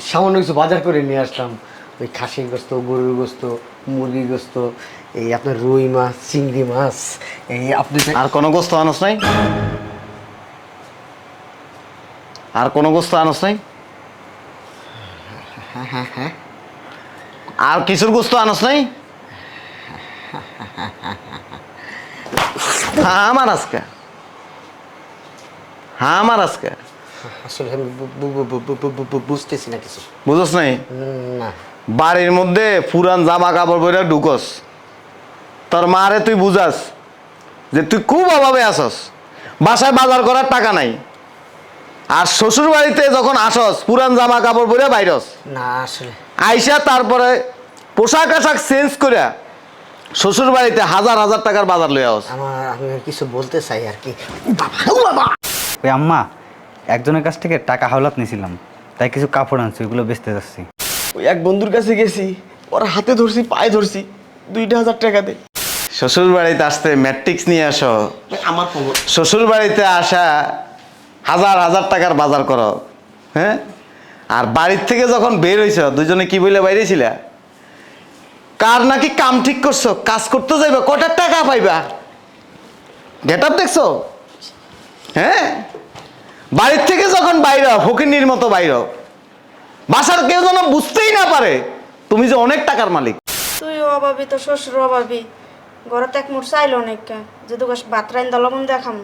সামান্য কিছু বাজার করে নিয়ে আসলাম। ওই খাসির গোস্ত, গরুর গোস্ত, মুরগির গোস্ত, এই আপনার রুই মাছ, চিংড়ি মাছ, এই আপনি আর কোনো গোস্ত আনস নাই? আর কোনো গোস্ত আনস নাই? আর কিছুর গোস্ত আনস নাই? হ্যাঁ আমার আজকে। হ্যাঁ আমার আজকে। আসলে আমি বু- বু- বু- বু- বু- বু- বু- বুঝতেছি না কিছু। বুঝস নাই? না। বাড়ির মধ্যে পুরান জামা কাপড় পরে ঢুকস। তোর মারে তুই বুঝাস যে তুই খুব অভাবে আসস বাসায় বাজার করার টাকা নাই। আর শ্বশুর বাড়িতে যখন আসস পুরান জামা কাপড় পরে বাইরস। না আসলে। আইসা তারপরে পোশাক আশাক চেঞ্জ করে শ্বশুর বাড়িতে হাজার হাজার টাকার বাজার লয়ে আস আমার আমি কিছু বলতে চাই আর কি। বাবা বাবা। ওই আম্মা একজনের কাছ থেকে টাকা হাওলাত নিয়েছিলাম তাই কিছু কাপড় আনছি ওইগুলো বেচতে যাচ্ছি। ওই এক বন্ধুর কাছে গেছি ওর হাতে ধরছি পায়ে ধরছি দুইটা হাজার টাকা দে। শ্বশুর বাড়িতে আসতে ম্যাট্রিক্স নিয়ে আসো। আমার খবর। শ্বশুর বাড়িতে আসা হাজার হাজার টাকার বাজার করো হ্যাঁ? আর বাড়ির থেকে যখন বের হয়েছ দুজনে কি বলে বাইরেছিলা কার নাকি কাম ঠিক করছ কাজ করতে যাইবা কটার টাকা পাইবা? গেট আপ দেখছ? হ্যাঁ? বাড়ির থেকে যখন বাইর ফকিন্নির মতো বাইর বাসার কেউ যেন বুঝতেই না পারে তুমি যে অনেক টাকার মালিক। তুই অভাবী তো শ্বশুর অভাবী। ঘরতে এক মুঠ চাইল অনেক যে তোকে ভাত রাইন দলবন দেখাম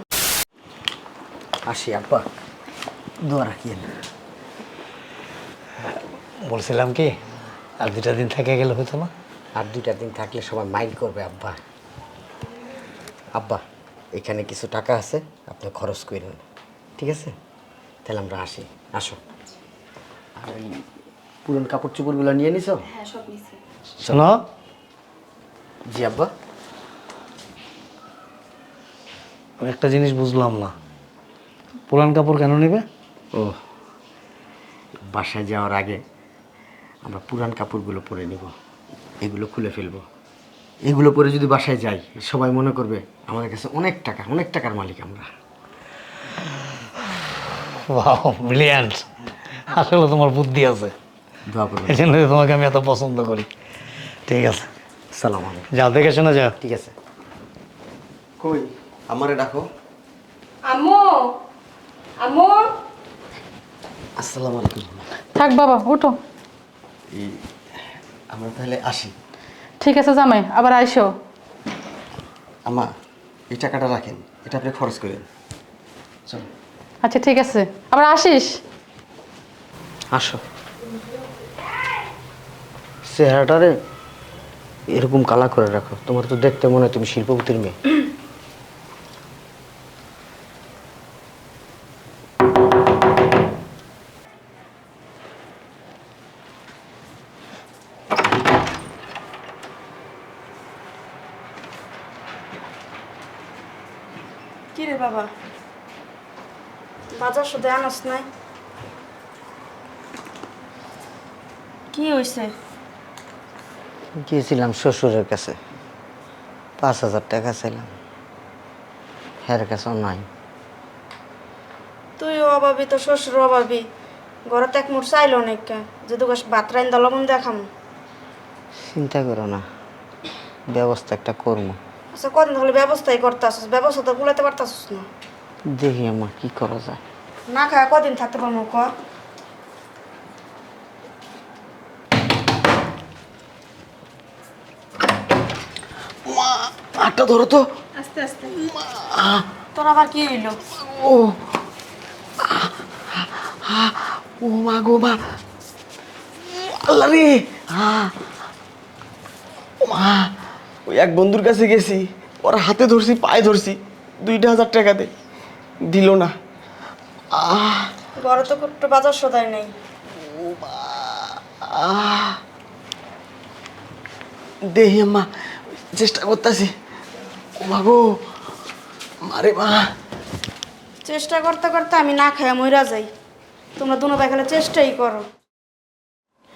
আসি আব্বা। দোয়া রাখিয়েন বলছিলাম কি আর দুটা দিন থেকে গেলে হতো না? আর দুইটা দিন থাকলে সবাই মাইন্ড করবে আব্বা। আব্বা এখানে কিছু টাকা আছে আপনি খরচ করেন ঠিক আছে? তাহলে আমরা আসি। আসো। আর ওই পুরন কাপড় চোপড়গুলো নিয়ে নিছো? হ্যাঁ সব নিছি শোনো। জি আব্বা। আমি একটা জিনিস বুঝলাম না। পুরান কাপড় কেন নেবে? ও বাসায় যাওয়ার আগে আমরা পুরান কাপড়গুলো পরে নিব। এগুলো খুলে ফেলব। এগুলো পরে যদি বাসায় যাই সবাই মনে করবে আমাদের কাছে অনেক টাকা অনেক টাকার মালিক আমরা। বাহ ব্রিলিয়ান্ট আসলে তোমার বুদ্ধি আছে। এই জন্য তোমাকে আমি এত পছন্দ করি। ঠিক আছে। সালাম আলাইকুম। যাও দেখে শোনা যাও ঠিক আছে। কই? আমারে ডাকো। আম্মু! আম্মু! আসসালামু আলাইকুম। থাক বাবা উঠো। এই আমরা তাহলে আসি। ঠিক আছে জামাই আবার আইসো। আমা এই টাকাটা রাখেন। এটা আপনি খরচ করেন। চল। আচ্ছা ঠিক আছে। আবার আসিস? আসো। চেহারাটারে এরকম কালা করে রাখো। তোমার তো দেখতে মনে হয় তুমি শিল্পপতির মেয়ে। কি রে বাবা? বাজার শুধু আনস নাই। কি হয়েছে গিয়েছিলাম শ্বশুরের কাছে। পাঁচ হাজার টাকা চাইলাম। হ্যার কাছেও নাই। তুই অভাবী তো শ্বশুর অভাবী। ঘরতে এক মুঠ চাইল অনেক যে তোকে ভাত রাইন দলবন দেখাম চিন্তা করো না। ব্যবস্থা একটা করব আচ্ছা কদিন হলে ব্যবস্থাই করতে আসছিস ব্যবস্থা তো গুলাতে পারতাছিস না। দেখি আমার কি করা যায়? না খায় কদিন থাকতে পারব ক? আটটা ধরো তো। আস্তে আস্তে। তোর আবার কি হইল? ও। ও মা গো মা। আল্লাহ রে। মা ওই এক বন্ধুর কাছে গেছি ওর হাতে ধরছি পায়ে ধরছি দুইটা হাজার টাকা দে। দিল না। আহ। ঘরে তো একটু বাজার সদাই নেই। আহ। দেহি আম্মা চেষ্টা করতেছি। ও মা মারে মা। চেষ্টা করতে করতে আমি না খাই মইরা যাই। তোমরা দুনো দেখালে চেষ্টাই করো।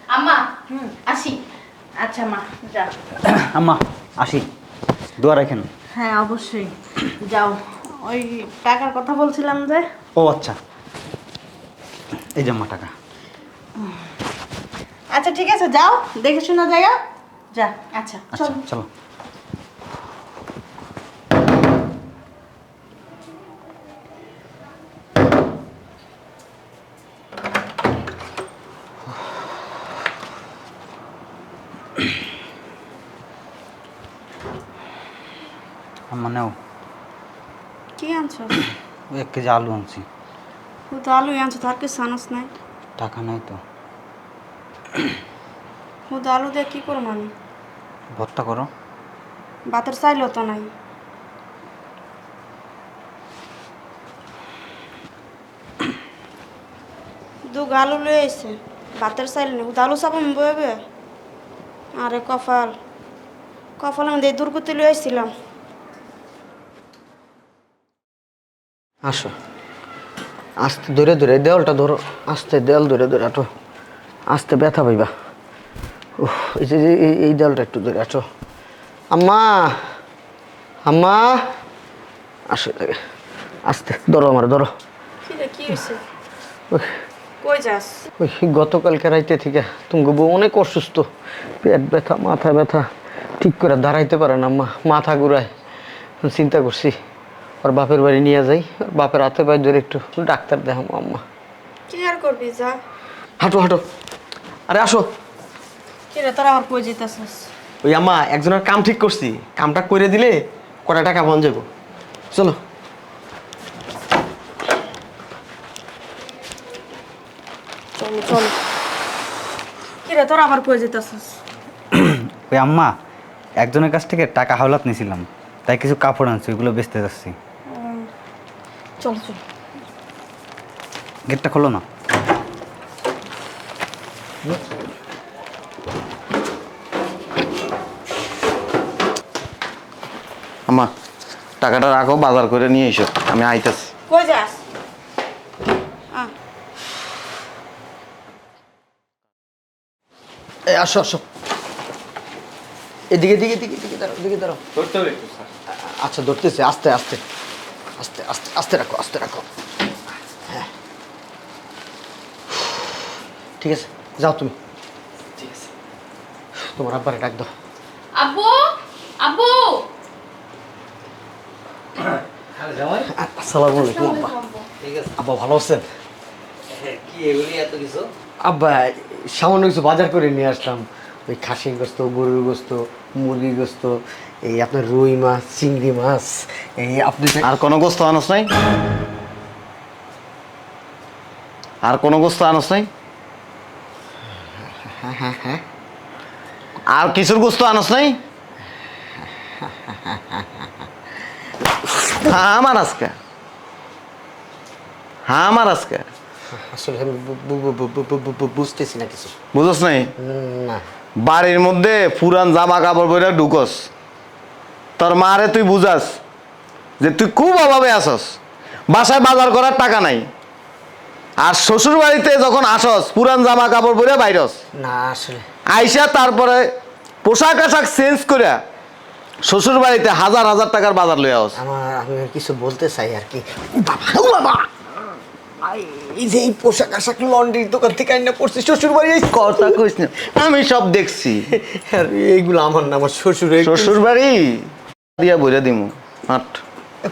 আম্মা আসি। আচ্ছা মা যা। আম্মা আসি। দোয়া রাখেন। হ্যাঁ অবশ্যই। যাও। ওই টাকার কথা বলছিলাম যে। ও আচ্ছা। এই আম্মা টাকা। আচ্ছা ঠিক আছে যাও দেখে শোনা জায়গা। যা আচ্ছা আচ্ছা চল। চলো। আমার নেও। কি আনছো? এক কেজি আলু আনছি। তুই তো আলু আনছো তার কিছু আনস নাই? টাকা নাই তো। তুই তো আলু দিয়ে কি করব আমি? ভর্তা করো। ভাতের চাইলেও তো নাই। দু আলু লয়ে এসে ভাতের চাইল নেই। উদা আলু চাপাম বইবে? আরে কপাল। কপাল আমি দুর্গতি লয়ে এসেছিলাম আসো। আস্তে ধরে ধরে দেওয়ালটা ধরো। আস্তে দেওয়াল ধরে ধরে আটো। আস্তে ব্যথা পাইবা। উফ, এই যে এই- দেওয়ালটা একটু ধরে আটো। আম্মা! আম্মা! আসো। আস্তে ধরো আমার ধরো। ওই। গতকালকে রাইতে থেকে তুমি বউ অনেক অসুস্থ। পেট ব্যথা মাথা ব্যথা। ঠিক করে দাঁড়াইতে পারে না আম্মা। মাথা ঘুরায়। চিন্তা করছি। ওর বাপের বাড়ি নিয়ে যাই। ওর বাপের হাতে পায়ে ধরে একটু ডাক্তার দেখাবো আম্মা। কি আর করবি যা। হাঁটো হাঁটো। আরে আসো। কি রে তোরা আবার কই যেতেছিস ওই আম্মা একজনের কাম ঠিক করছি। কামটা করে দিলে কটা টাকা বন যাব চলো। চলো চলো। কি রে তোরা আবার কই যেতেছিস ওই আম্মা একজনের কাছ থেকে টাকা হাওলাত নিয়েছিলাম। তাই কিছু কাপড় আনছি ওইগুলো বেচতে যাচ্ছি। চলো চলো। গেটটা খোলো না। আমা টাকাটা রাখো বাজার করে নিয়ে এসো। আমি আইতাছি। কই যাস? এই আসো আসো। এদিকে দিকে দিকে দিকে দাঁড়াও দিকে দাঁড়াও। আচ্ছা ধরতেছে আস্তে আস্তে। আস্তে আস্তে আস্তে রাখো আস্তে রাখো। হ্যাঁ। ঠিক আছে যাও তুমি। ঠিক আছে। তোমার আব্বারে ডাক দাও। আব্বু আব্বু। আসসালামু আলাইকুম আব্বা। আব্বা। ভালো আছেন? কি এগুলি এত কিছু? আব্বা সামান্য কিছু বাজার করে নিয়ে আসলাম। ওই খাসির গোস্ত গরুর গোস্ত মুরগির গোস্ত এই আপনার রুই মাছ চিংড়ি মাছ এই আপনি আর কোনো গোস্ত আনস নাই? আর কোনো গোস্ত আনস নাই? আর কিছুর গোস্ত আনস নাই? হ্যাঁ আমার আজকে। হ্যাঁ আমার আজকে। আসলে বুঝতেছি না কিছু। বুঝস নাই? না। বাড়ির মধ্যে পুরান জামা কাপড় পরে ঢুকস। তোর মারে তুই বুঝাস যে তুই খুব অভাবে আসস। বাসায় বাজার করার টাকা নাই। আর শ্বশুর বাড়িতে যখন আসস পুরান জামা কাপড় পরে বাইরস। না আসলে। আইসা তারপরে পোশাক আশাক চেঞ্জ করে শ্বশুর বাড়িতে হাজার হাজার টাকার বাজার লইয়া আস আমার আমি কিছু বলতে চাই আর কি। বাবা! এই যে এই পোশাক আশাক লন্ড্রির দোকান থেকে আইনা পড়ছি শ্বশুর বাড়ি কথা কইস না আমি সব দেখছি। আর এইগুলো আমার না আমার শ্বশুর শ্বশুর বাড়ি দিয়া বইরা দিমু হাট।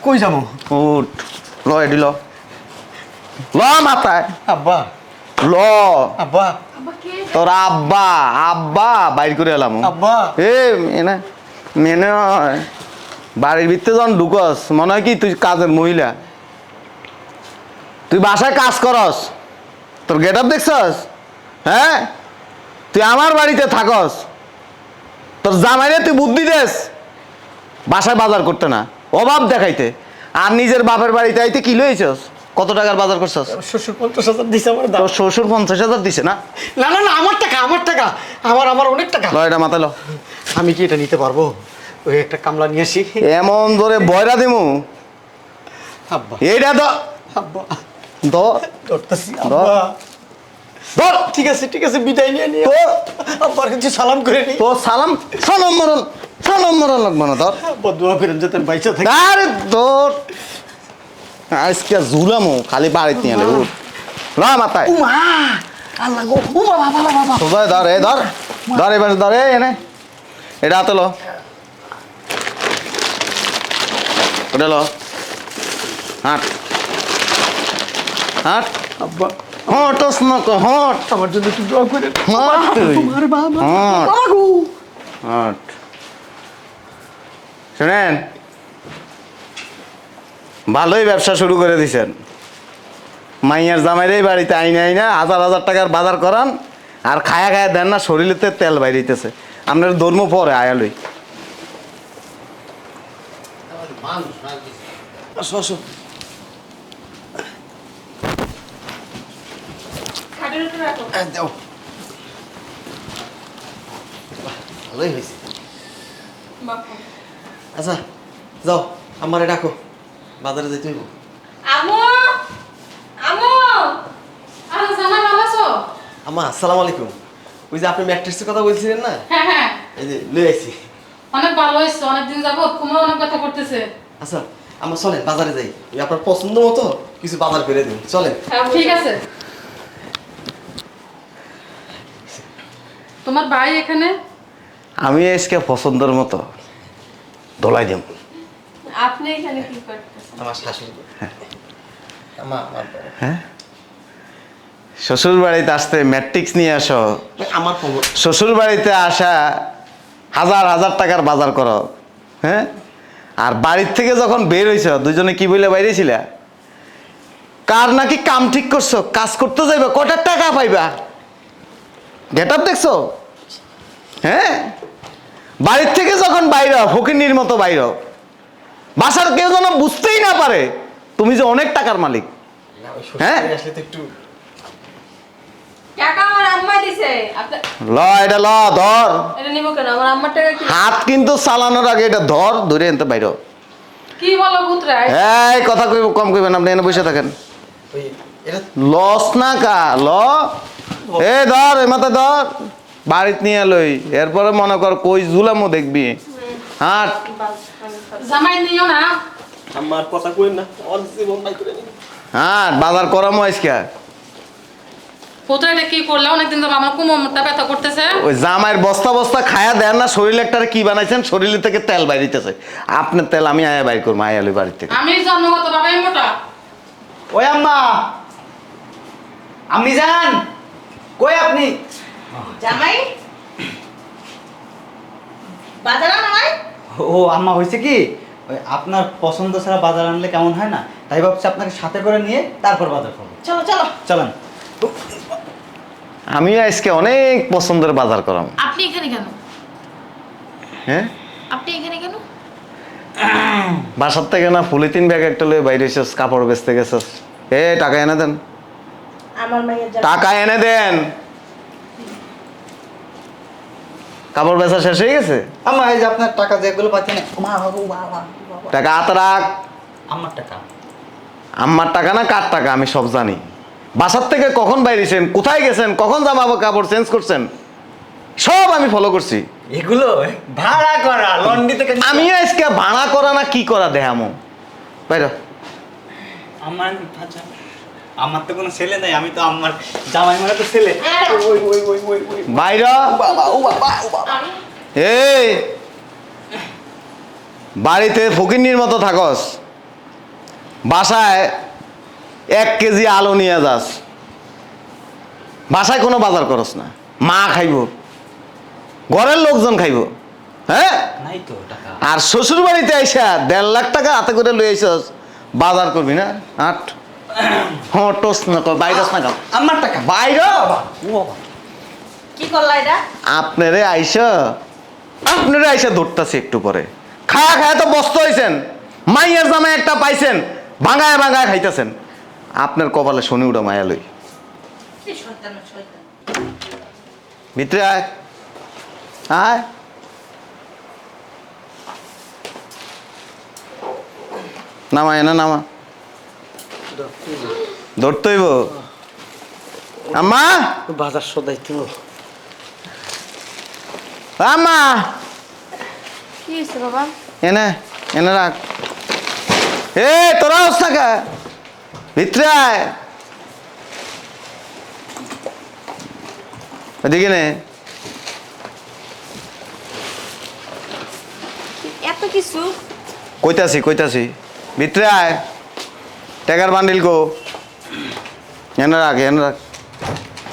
কই যাব? উঠ ল এডি ল। ল মাথায়। আব্বা। ল। আব্বা। তোর আব্বা আব্বা বাইর করে এলাম। আব্বা। এ মেনে মেনে। বাড়ির ভিতরে যখন ঢুকস মনে হয় কি তুই কাজের মহিলা। তুই বাসায় কাজ করস। তোর গেট আপ দেখছস? হ্যাঁ? তুই আমার বাড়িতে থাকস। তোর জামাইরে তুই বুদ্ধি দেস। বাসায় বাজার করতে না। অভাব দেখাইতে। আর নিজের বাপের বাড়িতে আইতে কি লইছস? কত টাকার বাজার করছস? শ্বশুর পঞ্চাশ হাজার দিছে আমার তোর শ্বশুর পঞ্চাশ হাজার দিছে না? না না না আমার টাকা আমার টাকা। আমার আমার অনেক টাকা। ল এটা মাথায় ল। আমি কি এটা নিতে পারব? ওই একটা কামলা নিয়ে আসি। এমন ধরে বয়রা দিমু। আব্বা। এইটা তো আব্বা। ধর ধরতেছি ধর। আব্বা। ধর ঠিক আছে ঠিক আছে বিদায় নিয়ে নিয়ে আব্বার কাছে সালাম করে নি। তো সালাম। সালাম মরণ। সালাম মরণ লাগবে না তোর আব্বা দোয়া করেন যাতে বাইচা থাকে। আরে তোর আজকে ঝুলামো খালি বাড়িতে নিয়ে উঠ। ল মাথায়। মা সোজা ধর এ ধর ধর। এবার ধর এনে। এটা হাতে লো ওটা লো। হাট হাট? আব্বা। হটস না হট। আমার জন্য একটু দোয়া করে হট তুই। বাবা হট হট। শুনেন ভালোই ব্যবসা শুরু করে দিছেন। মাইয়ার জামাইরেই বাড়িতে আইনা আইনা হাজার হাজার টাকার বাজার করান আর খায়া খায়া দেন না শরীরেতে তেল বাইরিতেছে আপনার ধর্ম পরে আয়ালই দাও ভালোই হয়েছে আচ্ছা যাও আমারে ডাকো বাজারে যেতে হইব আমু আমু আরে জামাই ভালো আছো আমা আসসালামু আলাইকুম ওই যে আপনি ম্যাট্রিক্সের কথা বলছিলেন না? হ্যাঁ হ্যাঁ। এই যে লই আইছি। অনেক ভালো হয়েছে অনেকদিন যাব কুমড়ো অনেক কথা করতেছে। আচ্ছা আমরা চলেন বাজারে যাই। আপনার পছন্দ মতো কিছু বাজার করে দিন। চলেন। ঠিক আছে। তোমার ভাই এখানে? আমি আজকে পছন্দের মতো দোলাই দেব। আপনি এখানে কি করতেছেন? আমার শাশুড়ি। আমার হ্যাঁ? শ্বশুর বাড়িতে আসতে ম্যাট্রিক্স নিয়ে আসো। আমার খবর। শ্বশুর বাড়িতে আসা হাজার হাজার টাকার বাজার করো। হ্যাঁ? আর বাড়ির থেকে যখন বের হয়েছ দুজনে কি বলে বাইরেছিলা কার নাকি কাম ঠিক করছ? কাজ করতে যাইবা কটার টাকা পাইবা? গেট আপ দেখছ? হ্যাঁ? বাড়ির থেকে যখন বাইর ফকিন্নির মতো বাইর বাসার কেউ যেন বুঝতেই না পারে তুমি যে অনেক টাকার মালিক। হ্যাঁ? ল এটা ল ধর। হাত কিন্তু চালানোর আগে এটা ধর ধরে এনতে বাইর কি বলো পুত্রাই এই কথা কইব কম কইবেন আপনি এনে বসে থাকেন। লস না কা ল। এ ধর এ মাথা ধর। বাড়িত নিয়ে লই। এরপরে মনে কর কই জুলামও দেখবি। হাট। জামাই নিও না। আমার কথা কইন না জীবন বাই করে বাজার করামো আজকে। পুত্রা এটা কি করলে? অনেকদিন যাব আমার কুমোরটা ব্যথা করতেছে। ওই জামাইয়ের বস্তা বস্তা খায়া দেন না শরীর একটারে কি বানাইছেন? শরীর থেকে তেল বাইরিতেছে। আপনার তেল আমি আয়া বাইর করব আয়া লই বাড়ির থেকে। আমি জন্মগত ভাবে মোটা। ওই আম্মা আমি যান। কই আপনি? জামাই? বাজার আনা নাই ও আম্মা হয়েছে কি? ওই আপনার পছন্দ ছাড়া বাজার আনলে কেমন হয় না? তাই ভাবছি আপনাকে সাথে করে নিয়ে তারপর বাজার করব। চলো চলো। চলেন। আমি আজকে অনেক পছন্দের বাজার করাম। আপনি এখানে কেন? হ্যাঁ? আপনি এখানে কেন? বাসার থেকে না পলিথিন ব্যাগ একটা লয়ে বাইরে এসেছ কাপড় বেচতে গেছস এ টাকা এনে দেন। টাকা এনে দেন। কাপড় বেচা শেষ হয়ে গেছে? আম্মা এই যে আপনার টাকা যেগুলো পাচ্ছেন মা বাবু বাবা টাকা হাত রাখ। আমার টাকা। আমার টাকা না কার টাকা আমি সব জানি। বাসার থেকে কখন বাইরেছেন? কোথায় গেছেন? কখন জামা কাপড় চেঞ্জ করছেন? সব আমি ফলো করছি। এগুলো ভাড়া করা লন্ডি থেকে আমি আজকে ভাড়া করা না কি করা দেখামো বাইর আমার আমার তো কোনো ছেলে নাই আমি তো আমার জামাই মানে তো ছেলে। বাইর এই বাড়িতে ফকিন্নির মতো থাকস। বাসায় এক কেজি আলু নিয়ে যাস। বাসায় কোনো বাজার করস না। মা খাইব। ঘরের লোকজন খাইব। হ্যাঁ? আর শ্বশুর বাড়িতে আইসা দেড় লাখ টাকা হাতে করে লই আইসস বাজার করবি না? আট। হটস না কর বাইরস না কর। আমার টাকা। বাইর কি করলা এটা? আপনারে আইসা আপনারে আইসা ধরতাছি একটু পরে। খায়া খায়া তো বস্ত হইছেন মাইয়ের জামাই একটা পাইছেন ভাঙায় ভাঙায় খাইতেছেন। আপনার কপালে শনি উড়া মায়া লই। ভিতরে আয়। আয়। নামা এনে নামা ধরতেইব। আম্মা! বাজার সদাই তো। আম্মা! কি হয়েছে বাবা? এনে এনে রাখ। এ তোরা থাকা ভিতরে আয়। এদিকে নে। এত কিছু? কইতাছি কইতাছি। ভিতরে আয়। টাকার বান্ডিল গো এনে রাখ এনে রাখ।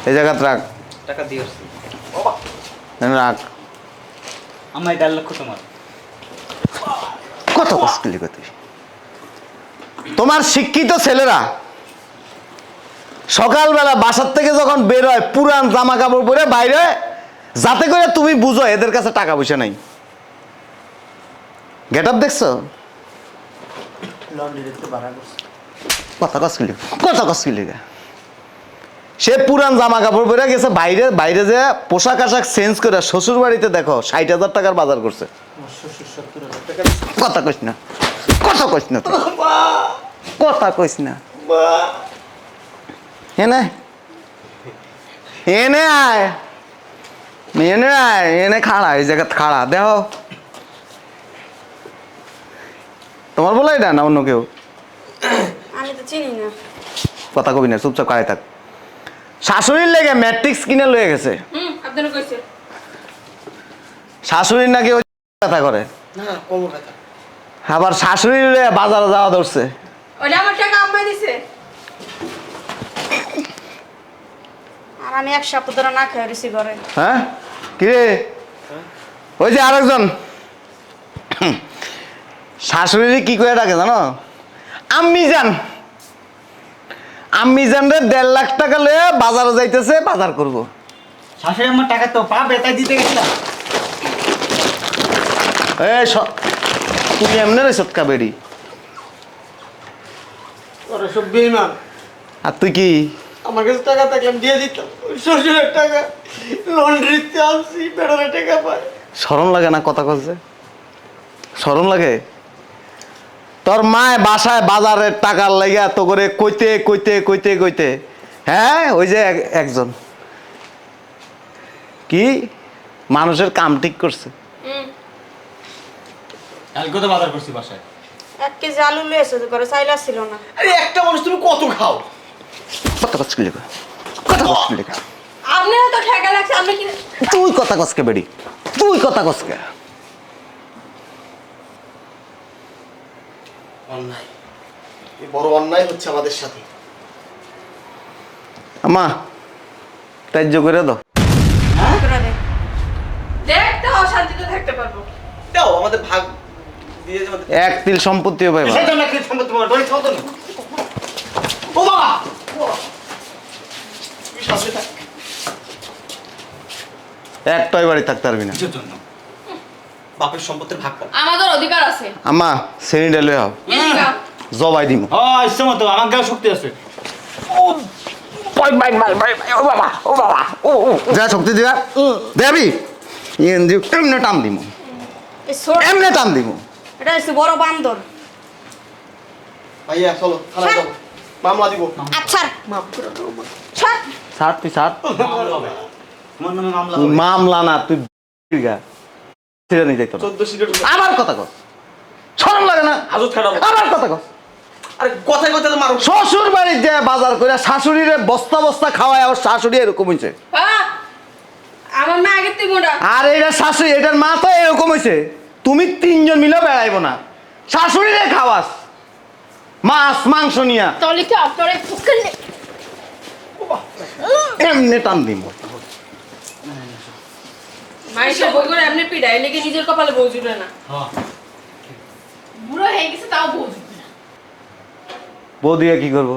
এই জায়গাত রাখ। টাকা দিয়ে এনে রাখ। আমার দেড় লক্ষ তোমার। কত কষ্টলি তুই। তোমার শিক্ষিত ছেলেরা সকালবেলা বাসার থেকে যখন বের হয় পুরান জামা কাপড় পরে বাইরে যাতে করে তুমি বুঝো এদের কাছে টাকা পয়সা নাই। গেট আপ দেখছ? কথা কষ্টলি কথা কষ্টলি সে পুরান জামা কাপড় পরে গেছে, বাইরে বাইরে যে পোশাক আশাক চেঞ্জ করে শ্বশুর বাড়িতে দেখো, ষাট হাজার টাকার বাজার করছে। কথা কইস না? কথা কইস না। কথা কইস না? এনে এনে আয়। এনে আয় এনে খাড়া, এই জায়গা খাড়া দেহ তোমার বলাই না না অন্য কেউ? আমি তো চিনি না। কথা কবি না চুপচাপ থাক। শাশুড়ির লেগে ম্যাট্রিক্স কিনে লয়ে গেছে। হুম আপনারা কইছে। শাশুড়ির নাকি ওই কথা করে। না ব্যথা আবার শাশুড়ির লইয়া বাজারে যাওয়া ধরছে। আমার টাকা আম্মাই দিছে। আর আমি এক সপ্তাহ ধরে না খেয়ে রয়েছি ঘরে। হ্যাঁ? কিরে ওই যে আরেকজন। শাশুড়ি কি করে ডাকে জানো? আম্মি যান। আম্মি যান রে দেড় লাখ টাকা লয়ে বাজারে যাইতেছে বাজার করব। শাশুড়ি আমার টাকা তো পাবে তাই দিতে গেছিলাম। এ তুই এমনি রে সৎকা বেড়ি। ওরা সব বেইমান। আর তুই কি? আমার কাছে টাকা থাকলে আমি দিয়ে দিতাম। শ্বশুরের টাকা। লন্ড্রিতে আনছি বেড়ালে টাকা পায়। সরম লাগে না কথা কচ্ছে সরম লাগে? তোর মায় বাসায় বাজারের টাকার লাগিয়া তো করে কইতে কইতে কইতে কইতে। হ্যাঁ ওই যে একজন। কি? মানুষের কাম ঠিক করছে। কালকে তো বাজার করছি বাসায়। এক কেজি আলু ঘরে চাইলে ছিল না। আরে একটা মানুষ তুমি কত খাও? তো ঠেকা লাগছে আপনি কি তুই কথা কসকে বেড়ি? তুই কথা কসকে? অন্যায়। এই বড় অন্যায় হচ্ছে আমাদের সাথে। আমা ত্যায্য করে দাও। করে দে। অশান্তিতে থাকতে পারব। দাও আমাদের ভাগ দিয়ে আমাদের এক তিল সম্পত্তিও পাইবা সম্পত্তি তো ও বাবা! একটাই বাড়ি থাকতে পারবি না। জন্য? বাপের সম্পত্তির ভাগ পাও আমাদের অধিকার আছে। আমা শ্রেণীটা লয়ে হও জবাই দিমু। ও ইচ্ছে মতো আমার গায়ে শক্তি আছে। যা শক্তি দিবা দেবি এমনি টান দিমু। এই ছোট এমনি টান দিমু। এটা হচ্ছে বড় বান্দর ভাইয়া চলো থানায় যাব। মামলা দিব। আচ্ছা মাফ করে দাও মা। ছাড় ছাড় তুই ছাড় মামলা। মামলা না তুই গা ছেড়ে নিয়ে যাইতো না। আবার কথা কর শরম লাগে না? হাজত খাটাবো আবার কথা কর আরে কথায় কথায় তো মারো। শ্বশুর বাড়ির যে বাজার করে শাশুড়িরে বস্তা বস্তা খাওয়ায় আর শাশুড়ি এরকম হয়েছে হ্যাঁ আমার মা আগের থেকে মোটা। আর এটা শাশুড়ি এটার মা তো এরকম হয়েছে তুমি তিনজন মিলে বেড়াইবো না। শাশুড়িরে খাওয়াস। মাছ মাংস নিয়া। তাহলে কি আপনার এই এমনি টান দিব মাইসের বই করে এমনি পিড়াই লেগে নিজের কপালে বউ জুড়ে না? হ্যাঁ। বুড়ো হয়ে গেছে তাও বউ জুড়বে না। বউ দিয়ে কি করব?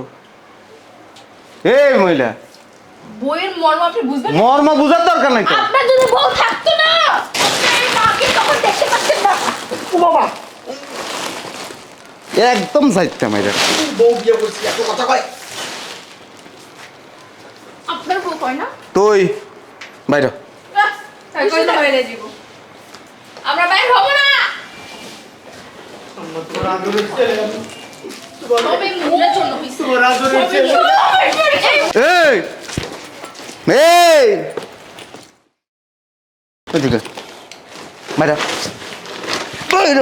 এই মহিলা। বইয়ের মর্ম আপনি বুঝবেন মর্ম বুঝার দরকার নাই তো। আপনার যদি বউ থাকতো না। আপনি মাকে তখন দেখতে পাচ্ছেন না। ও বাবা। একদম সাইডটা মাইরা। বউ বিয়ে করছি এত কথা কয়? আপনার বউ কয় না? তুই বাইর হ। আহ, তাই কই তো বাইরে যাব আমরা বাইরে হব না। এই! এই! এদিকে। বাইরা। বাইর।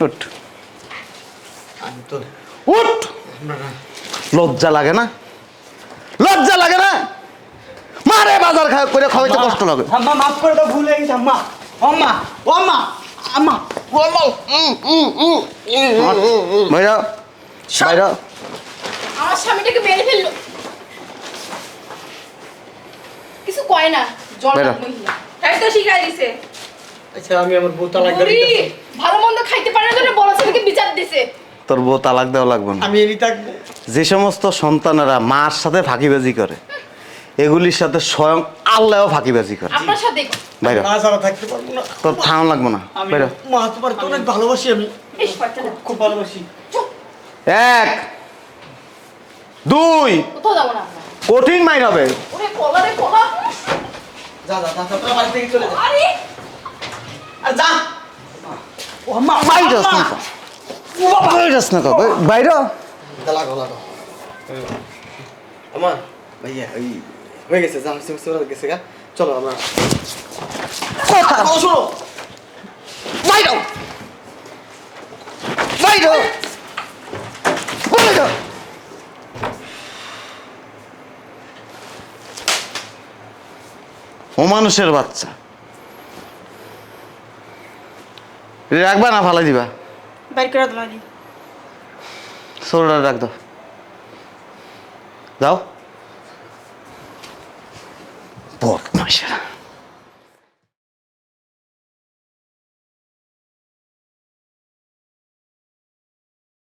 উঠ। লজ্জা লাগে না? লজ্জা লাগে না? বাজার খা- করে খাওয়াইতে কষ্ট লাগে। আম্মা মাফ করে দাও ভুল হয়ে গেছে আম্মা। আম্মা আম্মা আম্মা আমার স্বামীটাকে মেরে ফেলল। কিছু কয় না জল মহিলা তাই তো শিখাই দিছে। আচ্ছা আমি আমার বউ তালাক ভালো মন্দ খাইতে পারার জন্য বড় ছেলেকে বিচার দিছে। তোর বউ তালাক দেওয়া লাগবে না। আমি এরই থাকব। যে সমস্ত সন্তানেরা মার সাথে ফাঁকিবাজি করে এগুলির সাথে স্বয়ং আল্লাহও ফাঁকিবাজি করে। আপনার সাথে বাইরে। মা ছাড়া থাকতে পারব না। তোর ঠাউন লাগবে না। আমি বাইরে। মা তোমার তো অনেক ভালোবাসি আমি। খুব ভালোবাসি। এক দুই কোথাও যাব না কঠিন মাইর হবে। ওরে কলা রে কলা। যা যা যা তোর বাড়ি থেকে চলে যা। আরে! আর যা। ও আম্মা বাইরে আস না। বাইরে আস না বাইরে। লাগো লাগো। আমার ভাইয়া ওই হয়ে গেছে যা হচ্ছে গেছে গা। চলো আমরা শোনো। বাইরে বাইরে বাইরে ও মানুষের বাচ্চা। রাখবা না ফালাই দিবা। বাইর করে তোমার সোলটা রাখ দাও। যাও। should.